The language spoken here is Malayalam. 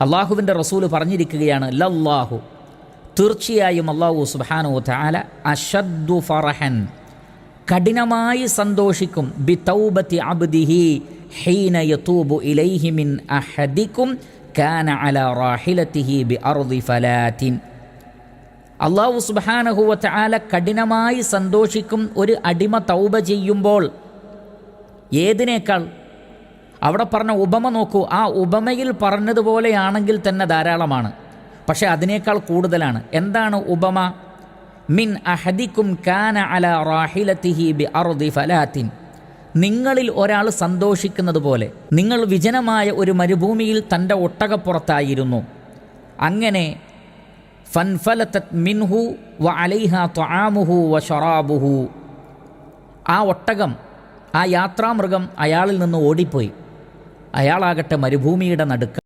അള്ളാഹുവിന്റെ റസൂൽ പറഞ്ഞിരിക്കുകയാണ് ലല്ലാഹു. തീർച്ചയായും അള്ളാഹു സുബാനു താല അഷദ്ദു ഫറഹൻ കഠിനമായി സന്തോഷിക്കും. ബി തൗബത്തി അബ്ദിഹി ഹീന യതൂബു ഇലൈഹി മിൻ അഹദിക്കും. കാന അല റാഹിലത്തിഹി ബി അർദി ഫലാത്തിൻ. അള്ളാഹു സുബാനഹുവ ആല കഠിനമായി സന്തോഷിക്കും ഒരു അടിമ തൗബ ചെയ്യുമ്പോൾ ഏതിനേക്കാൾ അവിടെ പറഞ്ഞ ഉപമ നോക്കൂ. ആ ഉപമയിൽ പറഞ്ഞതുപോലെയാണെങ്കിൽ തന്നെ ധാരാളമാണ്. പക്ഷെ അതിനേക്കാൾ കൂടുതലാണ്. എന്താണ് ഉപമ? മിൻ അഹദിക്കും കാന അല റാഹിലത്തിഹി ബി അറുദി ഫലാത്തിൻ. നിങ്ങളിൽ ഒരാൾ സന്തോഷിക്കുന്നത് പോലെ നിങ്ങൾ വിജനമായ ഒരു മരുഭൂമിയിൽ തന്റെ ഒട്ടകപ്പുറത്തായിരുന്നു. അങ്ങനെ ഫൻഫലത്തത് മിൻഹു വ അലൈഹ ത്വാമുഹു വ ഷൊറാബുഹു. ആ ഒട്ടകം ആ യാത്രാമൃഗം അയാളിൽ നിന്ന് ഓടിപ്പോയി. അയാളാകട്ടെ മരുഭൂമിയുടെ നടുക്ക.